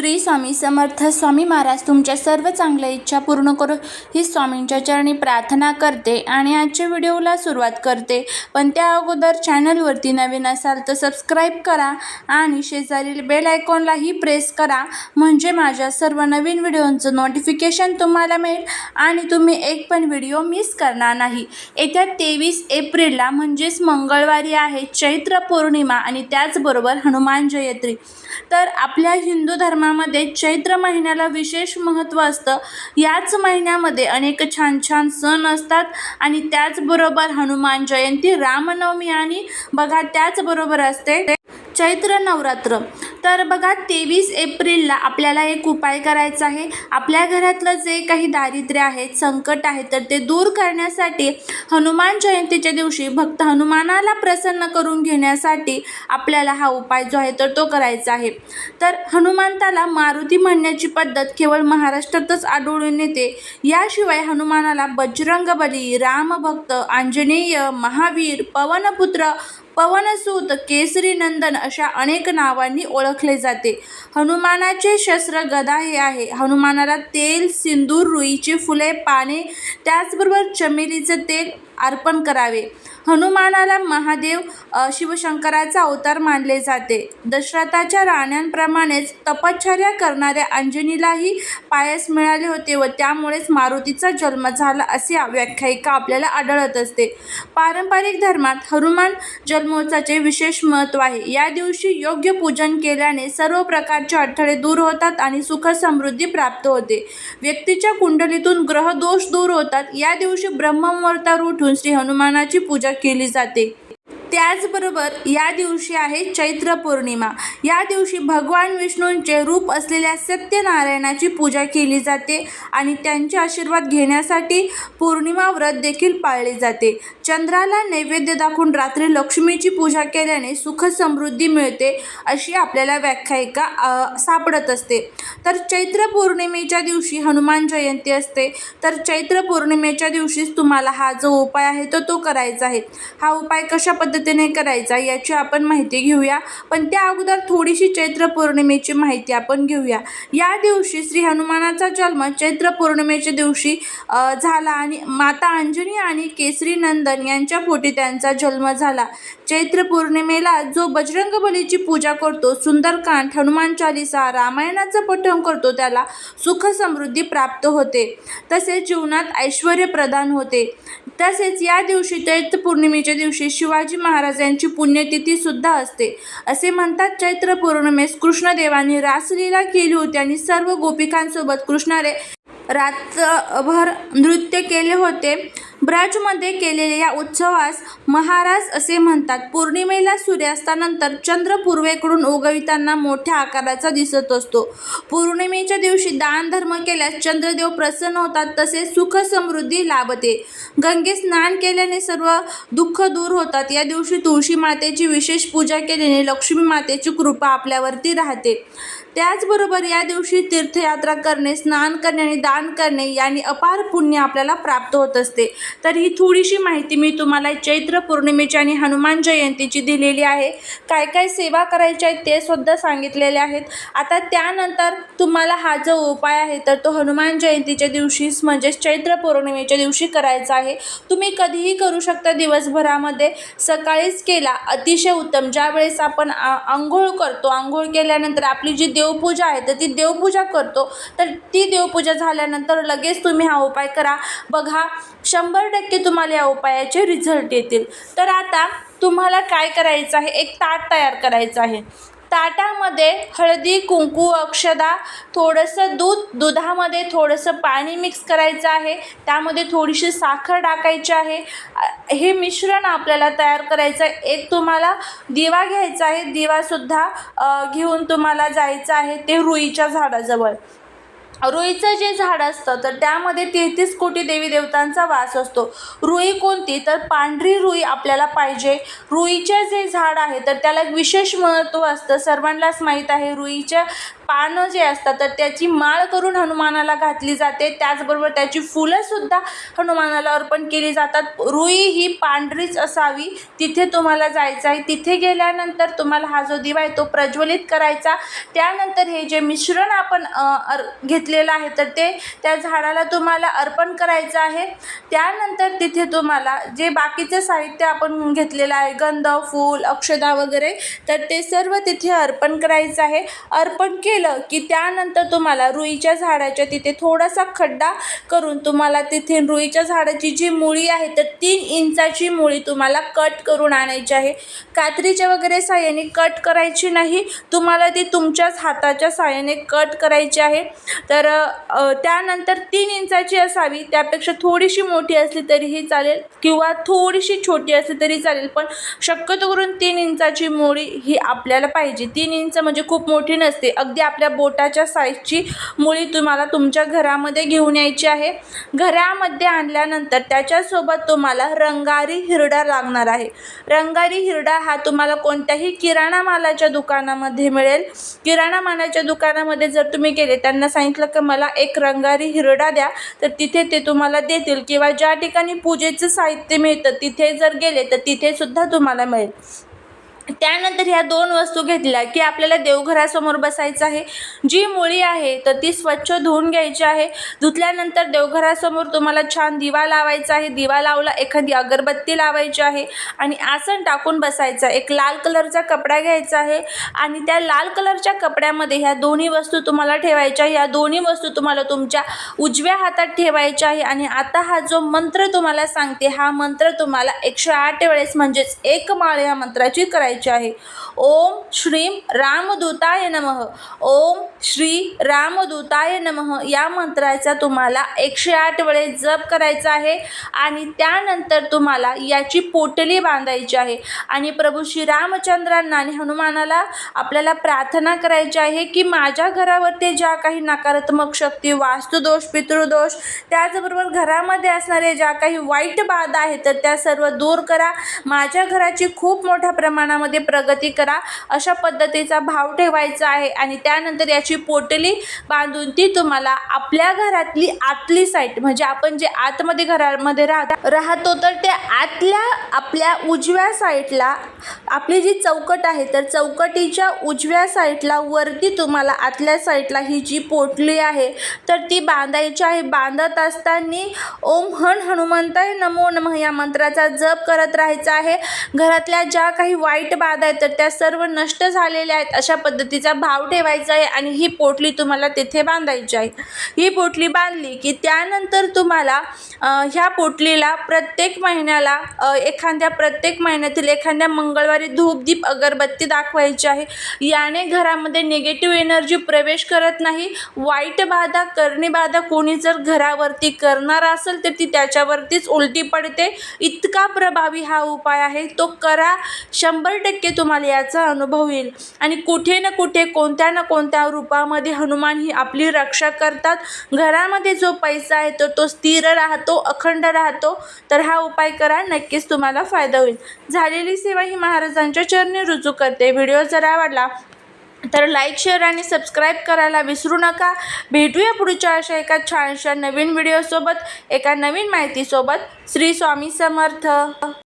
श्री स्वामी समर्थ स्वामी महाराज तुमच्या सर्व चांगल्या इच्छा पूर्ण करो ही स्वामींच्या चरणी प्रार्थना करते आणि आजच्या व्हिडिओला सुरुवात करते. पण त्या अगोदर चॅनलवरती नवीन असाल तर सबस्क्राईब करा आणि शेजारील बेल आयकॉनलाही प्रेस करा. म्हणजे माझ्या सर्व नवीन व्हिडिओंचं नोटिफिकेशन तुम्हाला मिळेल आणि तुम्ही एक पण व्हिडिओ मिस करणार नाही. येत्या तेवीस एप्रिलला म्हणजेच मंगळवारी आहे चैत्र पौर्णिमा आणि त्याचबरोबर हनुमान जयंती. तर आपल्या हिंदू धर्मा धर्मामध्ये चैत्र महिन्याला विशेष महत्त्व असतं. याच महिन्यामध्ये अनेक छान छान सण असतात आणि त्याचबरोबर हनुमान जयंती रामनवमी आणि बघा त्याचबरोबर असते चैत्र नवरात्र. तर बघा तेवीस एप्रिलला आपल्याला एक उपाय करायचा आहे. आपल्या घरातलं जे काही दारिद्र्य आहेत संकट आहे तर ते दूर करण्यासाठी हनुमान जयंतीच्या दिवशी भक्त हनुमानाला प्रसन्न करून घेण्यासाठी आपल्याला हा उपाय जो आहे तर तो करायचा आहे. तर हनुमंताला मारुती म्हणण्याची पद्धत केवळ महाराष्ट्रातच आढळून येते. याशिवाय हनुमानाला बजरंगबली रामभक्त आंजनेय महावीर पवनपुत्र पवनसूत केसरी नंदन अशा अनेक नावांनी ओळख ओळखले जाते. हनुमानाचे शस्त्र गदा हे आहे. हनुमानाला तेल सिंदूर रुईची फुले पाने त्याचबरोबर चमेलीचं तेल अर्पण करावे. हनुमानाला महादेव शिवशंकराचा अवतार मानले जाते. दशरथाच्या राण्यांप्रमाणेच तपश्चर्या करणाऱ्या अंजनीलाही पायस मिळाले होते व त्यामुळेच मारुतीचा जन्म झाला असे व्याख्यायिका आपल्याला आढळत असते. पारंपरिक धर्मात हनुमान जन्मोत्सवाचे विशेष महत्त्व आहे. या दिवशी योग्य पूजन केल्याने सर्व प्रकारचे अडथळे दूर होतात आणि सुख समृद्धी प्राप्त होते. व्यक्तीच्या कुंडलीतून ग्रहदोष दूर होतात. या दिवशी ब्रह्ममुहूर्तावर उठून श्री हनुमानाची पूजा केली जाते. त्याचबरोबर या दिवशी आहे चैत्र पौर्णिमा. या दिवशी भगवान विष्णूंचे रूप असलेल्या सत्यनारायणाची पूजा केली जाते आणि त्यांचे आशीर्वाद घेण्यासाठी पौर्णिमा व्रत देखील पाळले जाते. चंद्राला नैवेद्य दाखवून रात्री लक्ष्मीची पूजा केल्याने सुख समृद्धी मिळते अशी आपल्याला व्याख्यायिका सापडत असते. तर चैत्र पौर्णिमेच्या दिवशी हनुमान जयंती असते. तर चैत्र पौर्णिमेच्या दिवशीच तुम्हाला हा जो उपाय आहे तो तो करायचा आहे. हा उपाय कशा पद्धती पद्धतीने करायचा याची आपण माहिती घेऊया. पण त्या अगोदर थोडीशी चैत्र पौर्णिमेची माहिती आपण घेऊया. या दिवशी श्री हनुमानाचा जन्म चैत्र पौर्णिमेच्या दिवशी झाला आणि माता अंजनी आणि केसरी नंदन यांच्या पोटी त्यांचा जन्म झाला. चैत्र पौर्णिमेला जो बजरंगबलीची पूजा करतो सुंदरकांड हनुमान चालिसा रामायणाचं पठण करतो त्याला सुख समृद्धी प्राप्त होते. तसेच जीवनात ऐश्वर प्रदान होते. तसेच या दिवशी चैत्र पौर्णिमेच्या दिवशी शिवाजी महाराज यांची पुण्यतिथी सुद्धा असते. असे म्हणतात चैत्र पौर्णिमेस कृष्णदेवाने रासलीला केली होती आणि सर्व गोपिकांसोबत कृष्णाने रात्रभर नृत्य केले होते. ब्रजमध्ये केलेल्या या उत्सवास महाराज असे म्हणतात. पौर्णिमेला सूर्यास्तानंतर चंद्र पूर्वेकडून उगविताना मोठ्या आकाराचा दिसत असतो. पौर्णिमेच्या दिवशी दान धर्म केल्यास चंद्रदेव प्रसन्न होतात तसेच सुख समृद्धी लाभते. गंगे स्नान केल्याने सर्व दुःख दूर होतात. या दिवशी तुळशी मातेची विशेष पूजा केल्याने लक्ष्मी मातेची कृपा आपल्यावरती राहते. त्याचबरोबर या दिवशी तीर्थयात्रा करणे स्नान करणे आणि दान करणे याने अपार पुण्य आपल्याला प्राप्त होत असते. तर ही थोडीशी माहिती मी तुम्हाला चैत्र पौर्णिमेची आणि हनुमान जयंतीची दिलेली आहे. काय काय सेवा करायच्या आहेत ते सुद्धा सांगितलेले आहेत. आता त्यानंतर तुम्हाला हा जो उपाय आहे तर तो हनुमान जयंतीच्या दिवशीच म्हणजेच चैत्र पौर्णिमेच्या दिवशी करायचा आहे. तुम्ही कधीही करू शकता दिवसभरामध्ये. सकाळीच केला अतिशय उत्तम. ज्यावेळेस आपण आंघोळ करतो आंघोळ केल्यानंतर आपली जी देवपूजा आहे तर ती देवपूजा करतो. तर ती देवपूजा झाल्यानंतर लगेच तुम्ही हा उपाय करा. बघा शंभर टक्के तुम्हाला या उपायाचे रिझल्ट येतील. तर आता तुम्हाला काय करायचं आहे? एक ताट तयार करायचं आहे. ताटामध्ये हळदी कुंकू अक्षदा थोडंसं दूध दुधामध्ये थोडंसं पाणी मिक्स करायचं आहे. त्यामध्ये थोडीशी साखर टाकायची आहे. हे मिश्रण आपल्याला तयार करायचं आहे. एक तुम्हाला दिवा घ्यायचा आहे. दिवासुद्धा घेऊन तुम्हाला जायचं आहे ते रुईच्या झाडाजवळ. रुईचं जे झाड असतं तर त्यामध्ये तेहतीस कोटी देवी देवतांचा वास असतो. रुई कोणती? तर पांढरी रुई आपल्याला पाहिजे. रुईचं जे झाड आहे तर त्याला एक विशेष महत्त्व असतं. सर्वांनाच माहीत आहे रुईच्या पानं जे असतात तर त्याची माळ करून हनुमानाला घातली जाते. त्याचबरोबर त्याची फुलंसुद्धा हनुमानाला अर्पण केली जातात. रुई ही पांढरीच असावी. तिथे तुम्हाला जायचं आहे. तिथे गेल्यानंतर तुम्हाला हा जो दिवा आहे तो प्रज्वलित करायचा. त्यानंतर हे जे मिश्रण आपण अर् अर घेतलेलं आहे तर ते त्या झाडाला तुम्हाला अर्पण करायचं आहे. त्यानंतर तिथे तुम्हाला जे बाकीचं साहित्य आपण घेतलेलं आहे गंध फूल अक्षदा वगैरे तर ते सर्व तिथे अर्पण करायचं आहे. अर्पण केलं की त्यानंतर तुम्हाला रुईच्या झाडाच्या तिथे थोडासा खड्डा करून तुम्हाला तिथे रुईच्या झाडाची जी मुळी आहे तर तीन इंचाची मुळी तुम्हाला कट करून आणायची आहे. कात्रीच्या वगैरे साह्याने कट करायची नाही तुम्हाला ती तुमच्याच हाताच्या साह्याने कट करायची आहे. तर त्यानंतर तीन इंचाची असावी त्यापेक्षा थोडीशी मोठी असली तरीही चालेल किंवा थोडीशी छोटी असली तरी चालेल पण शक्यतो करून तीन इंचाची मुळी ही आपल्याला पाहिजे. तीन इंच म्हणजे खूप मोठी नसते अगदी आपल्या बोटाच्या साईजची मुळी तुम्हाला तुमच्या घरामध्ये घेऊन यायची आहे. घरामध्ये आणल्यानंतर त्याच्यासोबत तुम्हाला रंगारी हिरडा लागणार आहे. रंगारी हिरडा हा तुम्हाला कोणत्याही किराणा मालाच्या दुकानामध्ये मिळेल. किराणा मालाच्या दुकानामध्ये जर तुम्ही गेले त्यांना सांगितलं की मला एक रंगारी हिरडा द्या तर तिथे ते तुम्हाला देतील किंवा ज्या ठिकाणी पूजेचं साहित्य मिळतं तिथे जर गेले तर तिथेसुद्धा तुम्हाला मिळेल. त्यानंतर ह्या दोन वस्तू घेतल्या की आपल्याला देवघरासमोर बसायचं आहे. जी मुळी आहे तर ती स्वच्छ धुवून घ्यायची आहे. धुतल्यानंतर देवघरासमोर तुम्हाला छान दिवा लावायचा आहे. दिवा लावला एखादी अगरबत्ती लावायची आहे आणि आसन टाकून बसायचं एक लाल कलरचा कपडा घ्यायचा आहे आणि त्या लाल कलरच्या कपड्यामध्ये ह्या दोन्ही वस्तू तुम्हाला ठेवायच्या ह्या दोन्ही वस्तू तुम्हाला तुमच्या उजव्या हातात ठेवायच्या आहे आणि आता हा जो मंत्र तुम्हाला सांगते हा मंत्र तुम्हाला एकशे आठ वेळेस म्हणजेच एक माळ या मंत्राची करायची आहे. ओम श्रीम रामदूताय नमः. ओम श्री रामदूताय नमः. या मंत्राचा तुम्हाला एकशे आठ वेळेस जप करायचा आहे आणि त्यानंतर तुम्हाला याची पोटली बांधायची आहे. आणि प्रभू श्री रामचंद्रांना आणि हनुमानाला आपल्याला प्रार्थना करायची आहे की माझ्या घरावरती ज्या काही नकारात्मक शक्ती वास्तुदोष पितृदोष त्याचबरोबर घरामध्ये असणारे ज्या काही वाईट बाधा आहेत तर त्या सर्व दूर करा. माझ्या घराची खूप मोठ्या प्रमाणामध्ये प्रगती करा. अशा पद्धतीचा भाव ठेवायचा आहे आणि त्यानंतर याची पोटली बांधून ती तुम्हाला आपल्या घरातली आतली साईड म्हणजे आपण जे आतमध्ये घरामध्ये राहता राहतो तर त्या आतल्या आपल्या उजव्या साईडला आपली जी चौकट आहे तर चौकटीच्या उजव्या साईडला वरती तुम्हाला आतल्या साईडला ही जी पोटली आहे तर ती बांधायची आहे. बांधत असताना ओम हण हनुमंताय नमो नम या मंत्राचा जप करत राहायचा आहे. घरातल्या ज्या काही वाईट बाधा आहेत तर त्या सर्व नष्ट झालेल्या आहेत अशा पद्धतीचा भाव ठेवायचा आहे आणि ही पोटली तुम्हाला तिथे बांधायची आहे. ही पोटली बांधली की त्यानंतर तुम्हाला ह्या पोटलीला प्रत्येक महिन्याला एखाद्या प्रत्येक महिन्यातील एखाद्या मंगळवारी धूपदीप अगरबत्ती दाखवायची आहे. याने घरामध्ये निगेटिव्ह एनर्जी प्रवेश करत नाही. वाईट बाधा करणी बाधा कोणी जर घरावरती करणार असेल तर ती त्याच्यावरतीच उलटी पडते. इतका प्रभावी हा उपाय आहे. तो करा. शंभर टक्के तुम्हाला याचा अनुभव येईल. आणि कुठे ना कुठे कोणत्या ना कोणत्या रूपामध्ये हनुमान ही आपली रक्षा करतात. घरामध्ये जो पैसा आहे तो तो स्थिर राहतो. तो अखंड राहतो तर हा उपाय करा नक्कीच तुम्हाला फायदा होईल. झालेली सेवा ही महाराजांच्या चरणी रुजू करते. व्हिडिओ जर आवडला तर लाईक शेअर आणि सबस्क्राईब करायला विसरू नका. भेटूया पुढच्या अशा एका छानशा नवीन व्हिडिओसोबत एका नवीन माहितीसोबत. श्री स्वामी समर्थ.